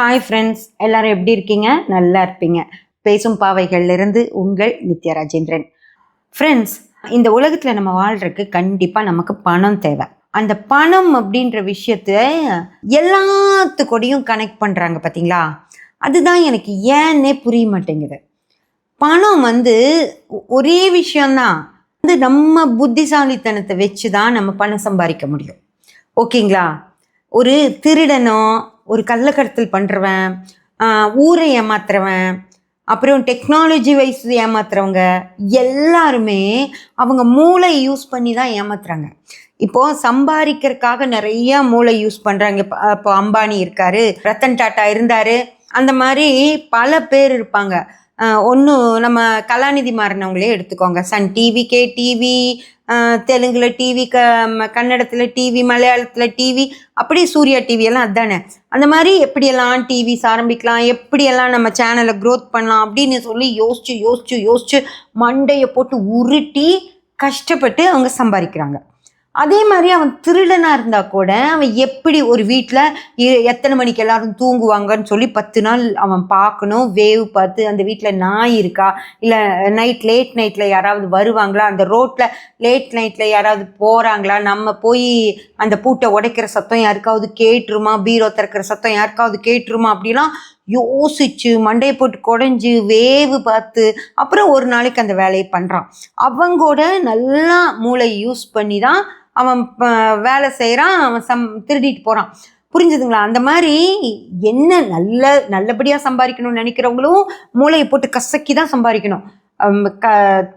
Hi friends எல்லாரும் எப்படி இருக்கீங்க? நல்லா இருப்பீங்க. பேசும் பாவைகள்லேருந்து உங்கள் நித்யா ராஜேந்திரன். ஃப்ரெண்ட்ஸ் இந்த உலகத்தில் நம்ம வாழ்கிறதுக்கு கண்டிப்பாக நமக்கு பணம் தேவை. அந்த பணம் அப்படின்ற விஷயத்த எல்லாத்துக்கூடையும் கனெக்ட் பண்ணுறாங்க பார்த்தீங்களா அதுதான் எனக்கு ஏன்னே புரிய மாட்டேங்குது. பணம் வந்து ஒரே விஷயந்தான் வந்து நம்ம புத்திசாலித்தனத்தை வச்சு தான் நம்ம பணம் சம்பாதிக்க முடியும். ஓகேங்களா? ஒரு திருடனோ ஒரு கள்ளக்கடத்தல் பண்ணுறவன் ஊரை ஏமாத்துறவன் அப்புறம் டெக்னாலஜி வைஸ் ஏமாத்துறவங்க எல்லாருமே அவங்க மூளை யூஸ் பண்ணி தான் ஏமாத்துறாங்க. இப்போ சம்பாதிக்கிறதுக்காக நிறைய மூளை யூஸ் பண்ணுறாங்க இப்போ இப்போ அம்பானி இருக்காரு ரத்தன் டாட்டா இருந்தார் அந்த மாதிரி பல பேர் இருப்பாங்க. ஒன்று நம்ம கலாநிதி மாறினவங்களே எடுத்துக்கோங்க. சன் டிவி கே டிவி தெலுங்குல டிவி க கன்னடத்தில் டிவி மலையாளத்தில் டிவி அப்படியே சூர்யா டிவியெல்லாம் அதுதானே அதானே? அந்த மாதிரி எப்படியெல்லாம் டிவிஸ் ஆரம்பிக்கலாம் எப்படியெல்லாம் நம்ம சேனலை க்ரோத் பண்ணலாம் அப்படின்னு சொல்லி யோசிச்சு யோசிச்சு யோசிச்சு மண்டையை போட்டு உருட்டி கஷ்டப்பட்டு அவங்க சம்பாதிக்கிறாங்க. அதே மாதிரி அவன் திருடனாக இருந்தால் கூட அவன் எப்படி ஒரு வீட்டில் எத்தனை மணிக்கு எல்லாரும் தூங்குவாங்கன்னு சொல்லி பத்து நாள் அவன் பார்க்கணும் வேவ் பார்த்து அந்த வீட்டில் நாய் இருக்கா? இல்லை நைட் லேட் நைட்டில் யாராவது வருவாங்களா? அந்த ரோட்டில் லேட் நைட்டில் யாராவது போகிறாங்களா நம்ம போய் அந்த பூட்டை உடைக்கிற சத்தம் யாருக்காவது கேட்டுருமா? பீரோ திறக்கிற சத்தம் யாருக்காவது கேட்டுருமா? அப்படிலாம் யோசிச்சு மண்டையை போட்டு குடஞ்சி வேவு பார்த்து அப்புறம் ஒரு நாளைக்கு அந்த வேலையை பண்ணுறான் அவங்கூட நல்லா மூளை யூஸ் பண்ணி தான் அவன் வேலை செய்கிறான் அவன் சம் திருடிட்டு போகிறான் புரிஞ்சுதுங்களா? அந்த மாதிரி என்ன நல்ல நல்லபடியாக சம்பாதிக்கணும்னு நினைக்கிறவங்களும் மூளையை போட்டு கசக்கி தான் சம்பாதிக்கணும் க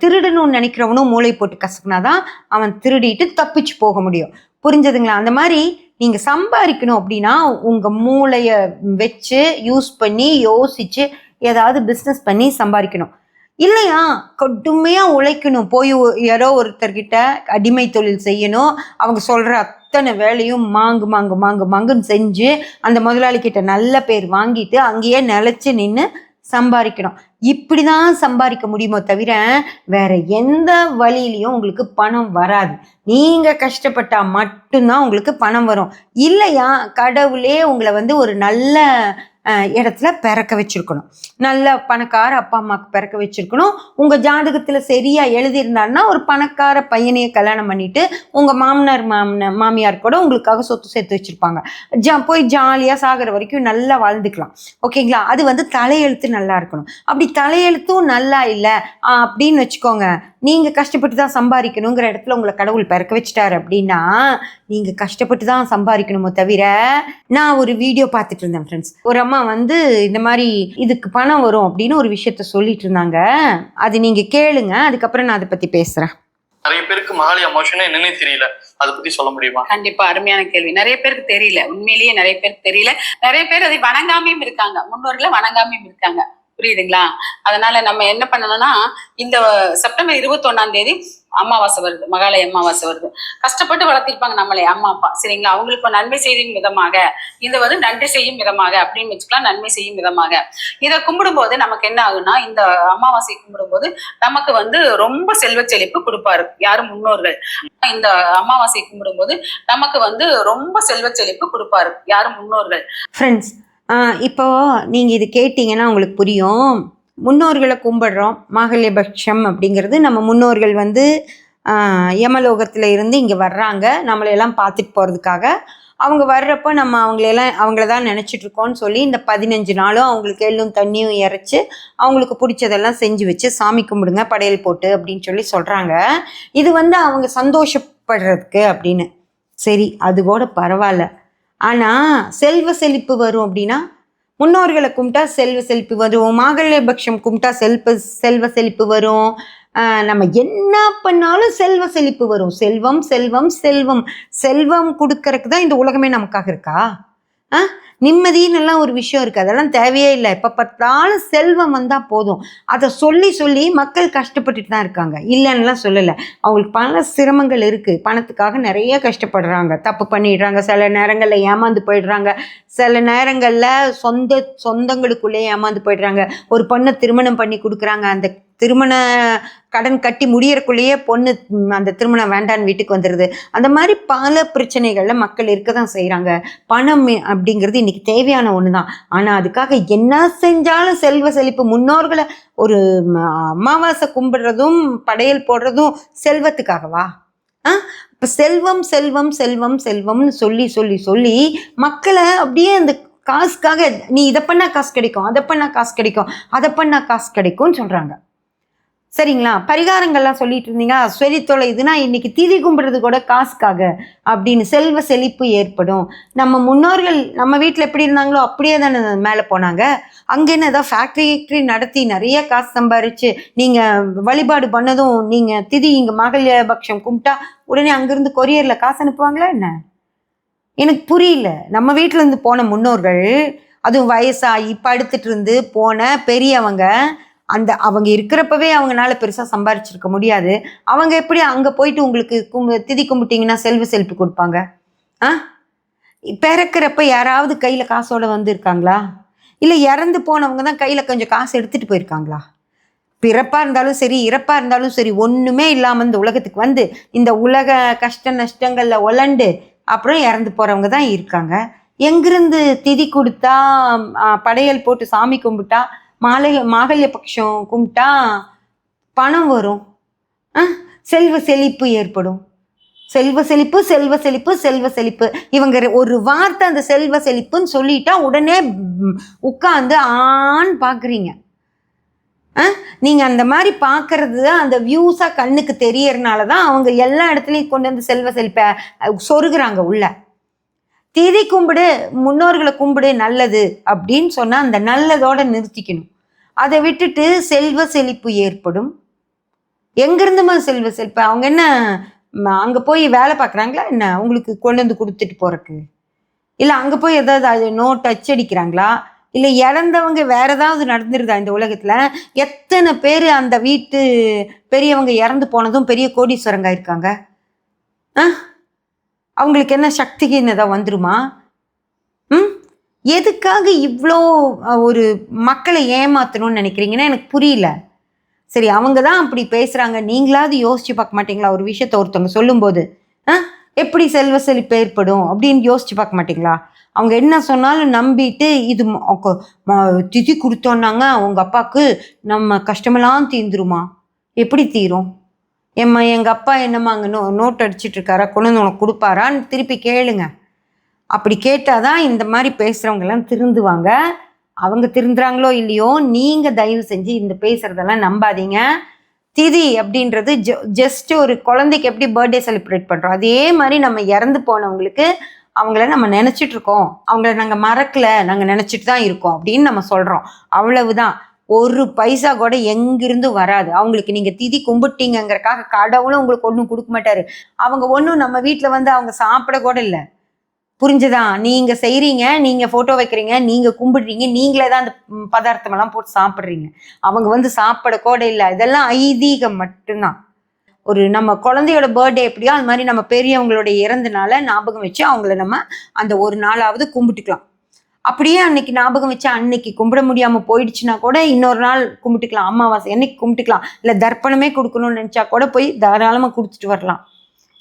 திருடணும்னு நினைக்கிறவனும் மூளையை போட்டு கசக்குனாதான் அவன் திருடிட்டு தப்பிச்சு போக முடியும். புரிஞ்சதுங்களா? அந்த மாதிரி நீங்கள் சம்பாதிக்கணும் அப்படின்னா உங்கள் மூளையை வச்சு யூஸ் பண்ணி யோசித்து ஏதாவது பிஸ்னஸ் பண்ணி சம்பாதிக்கணும். இல்லையா? கடுமையா உழைக்கணும். போய் யாரோ ஒருத்தர்கிட்ட அடிமை தொழில் செய்யணும். அவங்க சொல்கிற அத்தனை வேலையும் மாங்கு மாங்கு மாங்கு மாங்குன்னு செஞ்சு அந்த முதலாளிகிட்ட நல்ல பேர் வாங்கிட்டு அங்கேயே நிலச்சி நின்று சம்பாதிக்கணும் இப்படி தான் சம்பாதிக்க முடியுமோ தவிர வேற எந்த வழியிலையும் உங்களுக்கு பணம் வராது. நீங்கள் கஷ்டப்பட்டா மட்டும்தான் உங்களுக்கு பணம் வரும். இல்லையா? கடவுளே உங்களை வந்து ஒரு நல்ல இடத்துல பிறக்க வச்சிருக்கணும். நல்ல பணக்கார அப்பா அம்மாவுக்கு பிறக்க வச்சிருக்கணும். உங்கள் ஜாதகத்தில் சரியாக எழுதியிருந்தாருன்னா ஒரு பணக்கார பையனையே கல்யாணம் பண்ணிட்டு உங்கள் மாமனார் மாமன மாமியார் கூட உங்களுக்காக சொத்து சேர்த்து வச்சுருப்பாங்க. ஜா போய் ஜாலியாக சாகிற வரைக்கும் நல்லா வாழ்ந்துக்கலாம். ஓகேங்களா? அது வந்து தலையெழுத்து நல்லா இருக்கணும். அப்படி தலையெழுத்தும் நல்லா இல்லை அப்படின்னு வச்சுக்கோங்க. நீங்கள் கஷ்டப்பட்டு தான் சம்பாதிக்கணுங்கிற இடத்துல உங்களை கடவுள் பிறக்க வச்சுட்டாரு அப்படின்னா நீங்கள் கஷ்டப்பட்டு தான் சம்பாதிக்கணுமோ தவிர நான் ஒரு வீடியோ பார்த்துட்டு இருந்தேன் ஃப்ரெண்ட்ஸ் ஒரு அம்மா வந்து இந்த மாதிரி இதுக்கு பணம் வரும் அப்படின்னு ஒரு விஷயத்த சொல்லிட்டு இருந்தாங்க. அது நீங்கள் கேளுங்க அதுக்கப்புறம் நான் அதை பற்றி பேசுகிறேன் நிறைய பேருக்கு மகாலி அமாவாசைன்னா என்னன்னே தெரியல. அதை பத்தி சொல்ல முடியுமா? கண்டிப்பா அருமையான கேள்வி. நிறைய பேருக்கு தெரியல. உண்மையிலேயே நிறைய பேருக்கு தெரியல. நிறைய பேர் அதை வணங்காமையும் இருக்காங்க. முன்னோர்களை வணங்காமையும் இருக்காங்க. புரியுதுங்களா? அதனால நம்ம என்ன பண்ணணும்னா இந்த செப்டம்பர் இருபத்தி ஒன்னாம் தேதி அமாவாசை வருது மகாலய அமாவாசை வருது. கஷ்டப்பட்டு வளர்த்திருப்பாங்க நம்மளே அம்மா அப்பா சரிங்களா? அவங்களுக்கு நன்மை செய்யும் விதமாக இதை வந்து நன்றி செய்யும் விதமாக அப்படின்னு வச்சுக்கலாம் நன்மை செய்யும் விதமாக. இதை கும்பிடும்போது நமக்கு என்ன ஆகும்னா இந்த அமாவாசை கும்பிடும்போது நமக்கு வந்து ரொம்ப செல்வ செழிப்பு கொடுப்பாரு யாரும் முன்னோர்கள். இந்த அமாவாசை கும்பிடும்போது நமக்கு வந்து ரொம்ப செல்வ செழிப்பு கொடுப்பாரு யாரும் முன்னோர்கள். ஃப்ரெண்ட்ஸ் இப்போ நீங்கள் இது கேட்டிங்கன்னா உங்களுக்கு புரியும். முன்னோர்களை கும்பிடுறோம். மாகல்யபட்சம் அப்படிங்கிறது நம்ம முன்னோர்கள் வந்து யமலோகத்தில் இருந்து இங்கே வர்றாங்க. நம்மளையெல்லாம் பார்த்துட்டு போகிறதுக்காக அவங்க வர்றப்போ நம்ம அவங்களையெல்லாம் அவங்கள தான் நினச்சிட்ருக்கோன்னு சொல்லி இந்த பதினஞ்சு நாளும் அவங்களுக்கு எள்ளும் தண்ணியும் இறைச்சி அவங்களுக்கு பிடிச்சதெல்லாம் செஞ்சு வச்சு சாமி கும்பிடுங்க படையல் போட்டு அப்படின்னு சொல்லி சொல்கிறாங்க இது வந்து அவங்க சந்தோஷப்படுறதுக்கு அப்படின்னு. சரி அது கூட பரவாயில்ல. ஆனால் செல்வ செழிப்பு வரும் அப்படின்னா முன்னோர்களை கும்பிட்டா செல்வ செழிப்பு வரும் மாகல்யபக்ஷம் கும்பிட்டா செல்வ செல்வ செழிப்பு வரும். நம்ம என்ன பண்ணாலும் செல்வ செழிப்பு வரும். செல்வம் செல்வம் செல்வம். செல்வம் கொடுக்கறக்கு தான் இந்த உலகமே நமக்காக இருக்கா? ஆ நிம்மதின்னு எல்லாம் ஒரு விஷயம் இருக்குது அதெல்லாம் தேவையே இல்லை. எப்போ பார்த்தாலும் செல்வம் வந்தால் போதும். அதை சொல்லி சொல்லி மக்கள் கஷ்டப்பட்டுட்டு தான் இருக்காங்க. இல்லைன்னுலாம் சொல்லலை. அவங்களுக்கு பல சிரமங்கள் இருக்குது பணத்துக்காக நிறைய கஷ்டப்படுறாங்க. தப்பு பண்ணிடுறாங்க. சில நேரங்களில் ஏமாந்து போயிடுறாங்க. சில நேரங்களில் சொந்த சொந்தங்களுக்குள்ளே ஏமாந்து போயிடுறாங்க. ஒரு பொண்ணை திருமணம் பண்ணி கொடுக்குறாங்க. அந்த திருமண கடன் கட்டி முடியறக்குள்ளேயே பொண்ணு அந்த திருமணம் வேண்டான்னு வீட்டுக்கு வந்துடுது அந்த மாதிரி பல பிரச்சனைகளில் மக்கள் இருக்க தான் செய்கிறாங்க பணம் அப்படிங்கிறது இன்றைக்கி தேவையான ஒன்று தான் ஆனால் அதுக்காக என்ன செஞ்சாலும் செல்வ செழிப்பு முன்னோர்களை ஒரு அமாவாசை கும்பிடுறதும் படையல் போடுறதும் செல்வத்துக்காகவா? ஆ? இப்போ செல்வம் செல்வம் செல்வம் செல்வம்னு சொல்லி சொல்லி சொல்லி மக்களை அப்படியே அந்த காசுக்காக நீ இதை பண்ணால் காசு கிடைக்கும் அதை பண்ணால் காசு கிடைக்கும் அதை பண்ணால் காசு கிடைக்கும்னு சொல்கிறாங்க சரிங்களா? பரிகாரங்கள்லாம் சொல்லிட்டு இருந்தீங்க. சரி இதுனா இன்னைக்கு திதி கும்பிடுறது கூட காசுக்காக அப்படின்னு செல்வ செழிப்பு ஏற்படும். நம்ம முன்னோர்கள் நம்ம வீட்டில் எப்படி இருந்தாங்களோ அப்படியே தானே மேலே போனாங்க. அங்கே என்ன ஏதாவது ஃபேக்ட்ரி நடத்தி நிறைய காசு சம்பாரிச்சு நீங்கள் வழிபாடு பண்ணதும் நீங்கள் திதி இங்கே மகள பட்சம் கும்பிட்டா உடனே அங்கேருந்து கொரியரில் காசு அனுப்புவாங்களா என்ன? எனக்கு புரியல. நம்ம வீட்டிலேருந்து போன முன்னோர்கள் அதுவும் வயசாகி படுத்துட்டு இருந்து போன பெரியவங்க அந்த அவங்க இருக்கிறப்பவே அவங்கனால பெருசாக சம்பாரிச்சிருக்க முடியாது. அவங்க எப்படி அங்கே போயிட்டு உங்களுக்கு கும்பு திதி கும்பிட்டீங்கன்னா செல்வ செல்ப்பு கொடுப்பாங்க? ஆ? பிறக்கிறப்ப யாராவது கையில் காசோட வந்திருக்காங்களா இல்லை இறந்து போனவங்க தான் கையில் கொஞ்சம் காசு எடுத்துகிட்டு போயிருக்காங்களா? பிறப்பாக இருந்தாலும் சரி இறப்பாக இருந்தாலும் சரி ஒன்றுமே இல்லாமல் இந்த உலகத்துக்கு வந்து இந்த உலக கஷ்ட நஷ்டங்களில் உலண்டு அப்புறம் இறந்து போகிறவங்க தான் இருக்காங்க. எங்கிருந்து திதி கொடுத்தா படையல் போட்டு சாமி கும்பிட்டா மாலை மாகல்ய பட்சம் கும்பிட்டா பணம் வரும். ஆ, செல்வ செழிப்பு ஏற்படும். செல்வ செழிப்பு செல்வ செழிப்பு செல்வ செழிப்பு. இவங்க ஒரு வார்த்தை அந்த செல்வ செழிப்புன்னு சொல்லிட்டா உடனே உட்காந்து உட்கார்ந்து ஆண் பார்க்குறீங்க நீங்கள் அந்த மாதிரி பார்க்கறது தான் அந்த வியூஸாக கண்ணுக்கு தெரியறனால தான் அவங்க எல்லா இடத்துலையும் கொண்டு வந்து செல்வ செழிப்பை சொருகிறாங்க உள்ள. திதி கும்பிடு முன்னோர்களை கும்பிடு நல்லது அப்படின்னு சொன்னால் அந்த நல்லதோட நிறுத்திக்கணும். அதை விட்டுட்டு செல்வ செழிப்பு ஏற்படும். எங்கிருந்துமா செல்வ செழிப்பு அவங்க என்ன அங்கே போய் வேலை பார்க்குறாங்களா என்ன? உங்களுக்கு கொண்டு வந்து கொடுத்துட்டு போகிறக்கு இல்லை அங்கே போய் ஏதாவது அது நோட் அச்சடிக்கிறாங்களா இல்லை இறந்தவங்க வேற ஏதாவது நடந்துருதா இந்த உலகத்தில்? எத்தனை பேர் அந்த வீட்டு பெரியவங்க இறந்து போனதும் பெரிய கோடீஸ்வரங்க இருக்காங்க ஆ? அவங்களுக்கு என்ன சக்திகின்னு ஏதாவது வந்துருமா? எதுக்காக இவ்வளோ ஒரு மக்களை ஏமாற்றணும்னு நினைக்கிறீங்கன்னா எனக்கு புரியல. சரி அவங்க தான் அப்படி பேசுகிறாங்க நீங்களாவது யோசிச்சு பார்க்க மாட்டீங்களா? ஒரு விஷயத்த ஒருத்தவங்க சொல்லும்போது ஆ எப்படி செல்வ செழிப்பு ஏற்படும் அப்படின்னு யோசிச்சு பார்க்க மாட்டீங்களா? அவங்க என்ன சொன்னாலும் நம்பிட்டு இது திதி கொடுத்தோன்னாங்க அவங்க அப்பாவுக்கு நம்ம கஷ்டமெல்லாம் தீந்துருமா? எப்படி தீரும்? ஏம்மா எங்கள் அப்பா என்னம்மா அங்கே நோ நோட் அடிச்சிட்டு இருக்காரா? கொண்டு வந்து உனக்கு கொடுப்பாரான்னு திருப்பி கேளுங்க. அப்படி கேட்டால் தான் இந்த மாதிரி பேசுகிறவங்கெல்லாம் திருந்துவாங்க. அவங்க திருந்துறாங்களோ இல்லையோ நீங்கள் தயவு செஞ்சு இந்த பேசுகிறதெல்லாம் நம்பாதீங்க. திதி அப்படின்றது ஜ ஜஸ்ட் ஒரு குழந்தைக்கு எப்படி பர்த்டே செலிப்ரேட் பண்ணுறோம் அதே மாதிரி நம்ம இறந்து போனவங்களுக்கு அவங்கள நம்ம நினச்சிட்டு இருக்கோம். அவங்கள நாங்கள் மறக்கல நாங்கள் நினச்சிட்டு தான் இருக்கோம் அப்படின்னு நம்ம சொல்கிறோம் அவ்வளவுதான். ஒரு பைசா கூட எங்கிருந்து வராது. அவங்களுக்கு நீங்கள் திதி கும்பிட்டீங்கிறக்காக கடவுளும் உங்களுக்கு ஒன்றும் கொடுக்க மாட்டாரு. அவங்க ஒன்றும் நம்ம வீட்டில் வந்து அவங்க சாப்பிட கூட இல்லை. புரிஞ்சுதா நீங்க செய்கிறீங்க நீங்க போட்டோ வைக்கிறீங்க நீங்க கும்பிடுறீங்க நீங்களே தான் அந்த ம், பதார்த்தமெல்லாம் போட்டு சாப்பிட்றீங்க. அவங்க வந்து சாப்பிட கூட இல்லை. இதெல்லாம் ஐதீகம் மட்டும்தான். ஒரு நம்ம குழந்தையோட பர்த்டே எப்படியோ அது மாதிரி நம்ம பெரியவங்களுடைய இறந்த நாளை ஞாபகம் வச்சு அவங்கள நம்ம அந்த ஒரு நாளாவது கும்பிட்டுக்கலாம். அப்படியே அன்னைக்கு ஞாபகம் வச்சு அன்னைக்கு கும்பிட முடியாம போயிடுச்சுன்னா கூட இன்னொரு நாள் கும்பிட்டுக்கலாம். அமாவாசை என்னைக்கு கும்பிட்டுக்கலாம். இல்லை தர்ப்பணமே கொடுக்கணும்னு நினச்சா கூட போய் தாராளமாக கொடுத்துட்டு வரலாம்.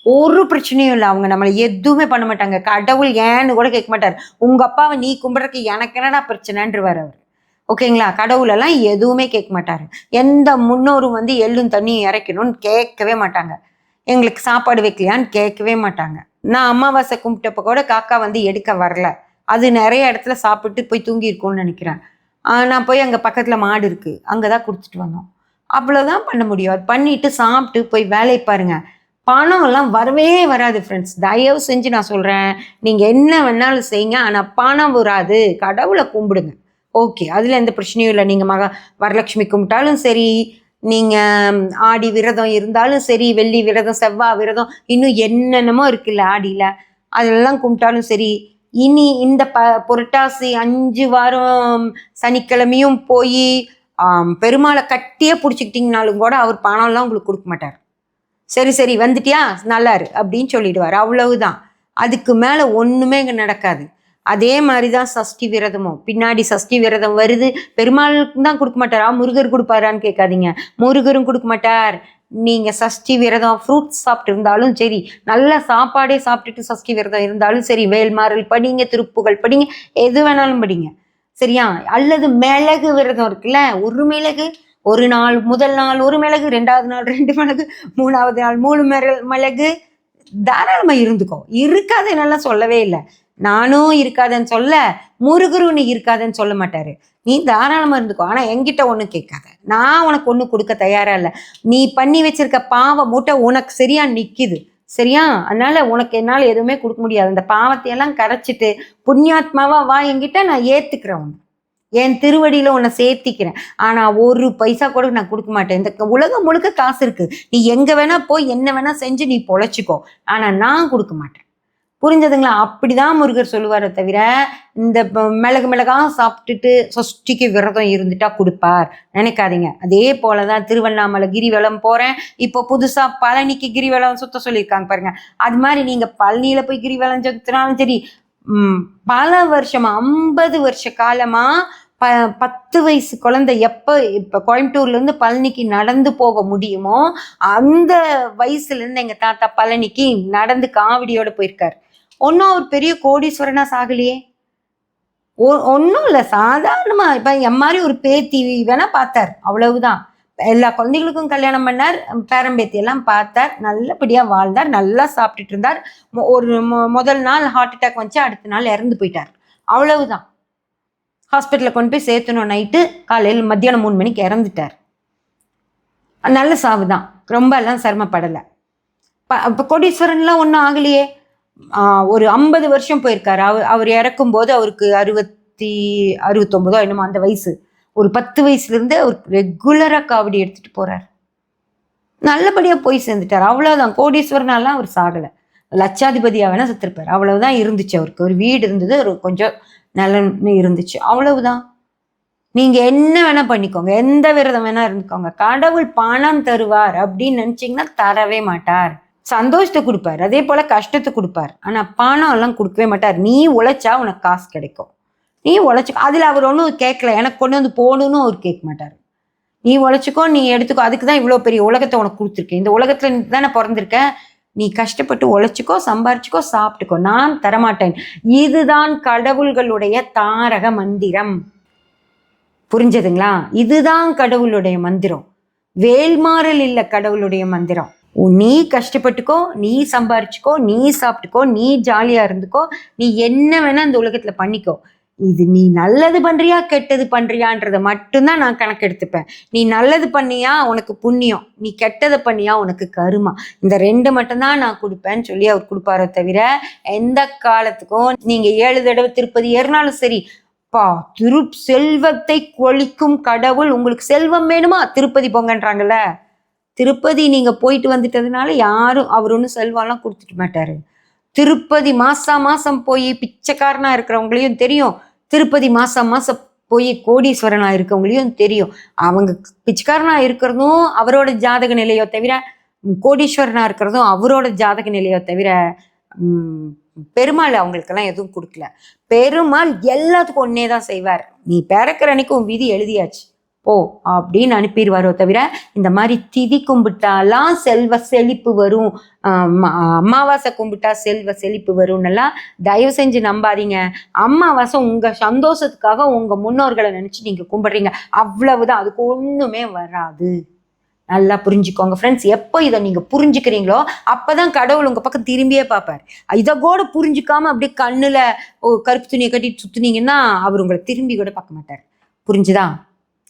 ஒரு பிரச்சனையும் இல்லை. அவங்க நம்மளை எதுவுமே பண்ண மாட்டாங்க. கடவுள் ஏன்னு கூட கேட்க மாட்டார். உங்கள் அப்பாவை நீ கும்பிட்றதுக்கு எனக்கு என்னடா பிரச்சனைன்றவர் அவர். ஓகேங்களா? கடவுளெல்லாம் எதுவுமே கேட்க மாட்டார். எந்த முன்னோரும் வந்து எள்ளும் தண்ணியும் இறைக்கணும்னு கேட்கவே மாட்டாங்க. எங்களுக்கு சாப்பாடு வைக்கலையான்னு கேட்கவே மாட்டாங்க. நான் அமாவாசை கும்பிட்டப்ப கூட காக்கா வந்து எடுக்க வரல. அது நிறைய இடத்துல சாப்பிட்டு போய் தூங்கியிருக்குன்னு நினைக்கிறேன். நான் போய் அங்கே பக்கத்தில் மாடு இருக்குது அங்கே தான் கொடுத்துட்டு வந்தோம். அவ்வளோதான் பண்ண முடியும். அது பண்ணிட்டு சாப்பிட்டு போய் வேலையை பாருங்கள் பணம் எல்லாம் வரவே வராது ஃப்ரெண்ட்ஸ் தயவு செஞ்சு நான் சொல்கிறேன் நீங்கள் என்ன வேணாலும் செய்யுங்க. ஆனால் பணம் வராது. கடவுளை கும்பிடுங்க. ஓகே அதில் எந்த பிரச்சனையும் இல்லை. நீங்கள் மக வரலட்சுமி கும்பிட்டாலும் சரி நீங்கள் ஆடி விரதம் இருந்தாலும் சரி வெள்ளி விரதம் செவ்வாய் விரதம் இன்னும் என்னென்னமோ இருக்குல்ல ஆடியில். அதெல்லாம் கும்பிட்டாலும் சரி இனி இந்த ப புரட்டாசி அஞ்சு வாரம் சனிக்கிழமையும் போய் பெருமாளை கட்டியே பிடிச்சிக்கிட்டிங்கனாலும் கூட அவர் பணம்லாம் உங்களுக்கு கொடுக்க மாட்டார். சரி சரி வந்துட்டியா? நல்லா இரு அப்படின்னு சொல்லிடுவார். அவ்வளவுதான். அதுக்கு மேலே ஒன்றுமே இங்கே நடக்காது. அதே மாதிரி தான் சஷ்டி விரதமும். பின்னாடி சஷ்டி விரதம் வருது. பெருமாளுக்கு தான் கொடுக்க மாட்டாரா? முருகர் கொடுப்பாரான்னு கேட்காதீங்க. முருகரும் கொடுக்க மாட்டார். நீங்கள் சஷ்டி விரதம் ஃப்ரூட்ஸ் சாப்பிட்டு இருந்தாலும் சரி நல்ல சாப்பாடே சாப்பிட்டுட்டு சஷ்டி விரதம் இருந்தாலும் சரி வேல்மாறல் படிங்க திருப்புகள் படிங்க எது வேணாலும் படிங்க. சரியா? அல்லது மிளகு விரதம் இருக்குல்ல? ஒரு மிளகு ஒரு நாள் முதல் நாள் ஒரு மிளகு ரெண்டாவது நாள் ரெண்டு மிளகு மூணாவது நாள் மூணு மிளகு மிளகு. இருந்துக்கும் இருந்துக்கோ. என்னெல்லாம் சொல்லவே இல்லை. நானும் இருக்காதுன்னு சொல்ல முருகரும் நீ இருக்காதுன்னு சொல்ல மாட்டாரு. நீ தாராளமாக இருந்துக்கோ. ஆனால் என்கிட்ட ஒன்றும் கேட்காத. நான் உனக்கு ஒன்றும் கொடுக்க தயாராக இல்லை. நீ பண்ணி வச்சிருக்க பாவ மூட்டை உனக்கு சரியா நிற்கிது சரியா? அதனால உனக்கு என்னால் எதுவுமே கொடுக்க முடியாது. அந்த பாவத்தையெல்லாம் கரைச்சிட்டு புண்ணியாத்மாவா வா என்கிட்ட நான் ஏற்றுக்கிறேன் உன்னை. என் திருவடியில் உன்னை சேர்த்திக்கிறேன். ஆனால் ஒரு பைசா கூட நான் கொடுக்க மாட்டேன். இந்த உலகம் முழுக்க காசு இருக்கு. நீ எங்கே வேணால் போய் என்ன வேணால் செஞ்சு நீ பொழைச்சிக்கோ. ஆனால் நான் கொடுக்க மாட்டேன். புரிஞ்சதுங்களா? அப்படிதான் முருகர் சொல்லுவாரே தவிர இந்த மிளகு மிளகா சாப்பிட்டுட்டு சஷ்டிக்கு விரதம் இருந்துட்டா கொடுப்பார். நினைக்காதீங்க. அதே போலதான் திருவண்ணாமலை கிரிவலம் போகிறேன் இப்போ புதுசாக பழனிக்கு கிரிவலம் சுத்த சொல்லியிருக்காங்க பாருங்க. அது மாதிரி நீங்கள் பழனியில் போய் கிரிவலம் சுத்தினாலும் சரி ம், பல வருஷமா ஐம்பது வருஷ காலமா ப பத்து வயசு குழந்தை எப்போ இப்போ கோயம்புத்தூர்லேருந்து பழனிக்கு நடந்து போக முடியுமோ அந்த வயசுலேருந்து எங்கள் தாத்தா பழனிக்கு நடந்து காவடியோடு போயிருக்கார். ஒன்றும் அவர் பெரிய கோடீஸ்வரனாக சாகலையே. ஒன்றும் இல்லை சாதாரணமாக இப்போ என் மாதிரி ஒரு பேத்தி வேணால் பார்த்தார் அவ்வளவுதான். எல்லா குழந்தைகளுக்கும் கல்யாணம் பண்ணார் பேரம்பேத்தி எல்லாம் பார்த்தார் நல்லபடியாக வாழ்ந்தார் நல்லா சாப்பிட்டுட்டு இருந்தார். ஒரு மொ- முதல் நாள் ஹார்ட் அட்டாக் வந்துச்சு அடுத்த நாள் இறந்து போயிட்டார். அவ்வளவுதான். ஹாஸ்பிட்டலில் கொண்டு போய் சேர்த்தணும் நைட்டு. காலையில் மத்தியானம் மூணு மணிக்கு இறந்துட்டார். நல்ல சாவு தான் ரொம்ப எல்லாம் சிரமப்படலை. இப்போ கோடீஸ்வரன்லாம் ஒன்றும் ஆகலையே. ஒரு ஐம்பது வருஷம் போயிருக்கார். அவர் அவர் இறக்கும்போது அவருக்கு அறுபத்தி அறுபத்தொம்போதோ என்னமோ அந்த வயசு. ஒரு பத்து வயசுலேருந்து அவர் ரெகுலராக காவடி எடுத்துகிட்டு போகிறார் நல்லபடியாக போய் சேர்ந்துட்டார். அவ்வளோதான் கோடீஸ்வரனாலாம் அவர் சாகலை. லட்சாதிபதியாக வேணால் செத்துருப்பார். அவ்வளவுதான் இருந்துச்சு அவருக்கு. ஒரு வீடு இருந்தது ஒரு கொஞ்சம் நலன் இருந்துச்சு. அவ்வளவுதான். நீங்கள் என்ன வேணால் பண்ணிக்கோங்க. எந்த விரதம் வேணால் இருந்துக்கோங்க. கடவுள் பணம் தருவார் அப்படின்னு நினச்சிங்கன்னா தரவே மாட்டார். சந்தோஷத்தை கொடுப்பார். அதே போல் கஷ்டத்தை கொடுப்பார். ஆனால் பணம் எல்லாம் கொடுக்கவே மாட்டார். நீ உழைச்சா உனக்கு காசு கிடைக்கும். நீ உழைச்சி அதில் அவர் ஒன்றும் கேட்கல. எனக்கு கொண்டு வந்து போகணும்னு அவர் கேட்க மாட்டார். நீ உழைச்சிக்கோ நீ எடுத்துக்கோ. அதுக்கு தான் இவ்வளோ பெரிய உலகத்தை உனக்கு கொடுத்துருக்கேன். இந்த உலகத்தில் நீ தானே பிறந்திருக்கேன். நீ கஷ்டப்பட்டு உழைச்சிக்கோ சம்பாரிச்சிக்கோ சாப்பிட்டுக்கோ. நான் தரமாட்டேன். இதுதான் கடவுள்களுடைய தாரக மந்திரம். புரிஞ்சதுங்களா? இதுதான் கடவுளுடைய மந்திரம். வேல்மாறல் இல்ல கடவுளுடைய மந்திரம். உ- நீ கஷ்டப்பட்டுக்கோ நீ சம்பாரிச்சுக்கோ நீ சாப்பிட்டுக்கோ நீ ஜாலியா இருந்துக்கோ நீ என்ன வேணா இந்த உலகத்துல பண்ணிக்கோ. இது நீ நல்லது பண்றியா கெட்டது பண்றியான்றத மட்டும்தான் நான் கணக்கெடுத்துப்பேன். நீ நல்லது பண்ணியா உனக்கு புண்ணியம். நீ கெட்டதை பண்ணியா உனக்கு கருமா. இந்த ரெண்டு மட்டும்தான் நான் கொடுப்பேன்னு சொல்லி அவர் கொடுப்பாரோ தவிர எந்த காலத்துக்கும் நீங்க ஏழு தடவை திருப்பதி ஏறினாலும் சரி பா திரு செல்வத்தை கொளிக்கும் கடவுள் உங்களுக்கு செல்வம் வேணுமா? திருப்பதி போங்கன்றாங்கல்ல. திருப்பதி நீங்க போயிட்டு வந்துட்டதுனால யாரும் அவர் ஒன்றும் செல்வம்லாம் கொடுத்துட்டு மாட்டாரு. திருப்பதி மாசா மாசம் போய் பிச்சைக்காரனா இருக்கிறவங்களையும் தெரியும். திருப்பதி மாசா மாசம் போய் கோடீஸ்வரனா இருக்கவங்களையும் தெரியும். அவங்க பிச்சைக்காரனா இருக்கிறதும் அவரோட ஜாதக நிலையோ தவிர கோடீஸ்வரனா இருக்கிறதும் அவரோட ஜாதக நிலையோ தவிர பெருமாள் அவங்களுக்கெல்லாம் எதுவும் கொடுக்கல. பெருமாள் எல்லாத்துக்கும் ஒன்னே தான் செய்வார். நீ பிறக்கிற அன்னைக்கு உன் விதி எழுதியாச்சு. போ அப்படின்னு அனுப்பிடுவாரோ தவிர இந்த மாதிரி திதி கும்பிட்டாலாம் செல்வ செழிப்பு வரும். அமாவாசை கும்பிட்டா செல்வ செழிப்பு வரும்னெல்லாம் தயவு செஞ்சு நம்பாதீங்க. அமாவாசை உங்கள் சந்தோஷத்துக்காக உங்கள் முன்னோர்களை நினச்சி நீங்கள் கும்பிட்றீங்க. அவ்வளவுதான் அதுக்கு ஒன்றுமே வராது. நல்லா புரிஞ்சுக்கோங்க ஃப்ரெண்ட்ஸ் எப்போ இதை நீங்கள் புரிஞ்சுக்கிறீங்களோ அப்போ தான் கடவுள் உங்கள் பக்கம் திரும்பியே பார்ப்பார். இதை கூட புரிஞ்சுக்காம அப்படியே கண்ணில் ஓ கருப்பு துணியை கட்டிட்டு சுற்றுனீங்கன்னா அவர் உங்களை திரும்பி கூட பார்க்க மாட்டார். புரிஞ்சுதா?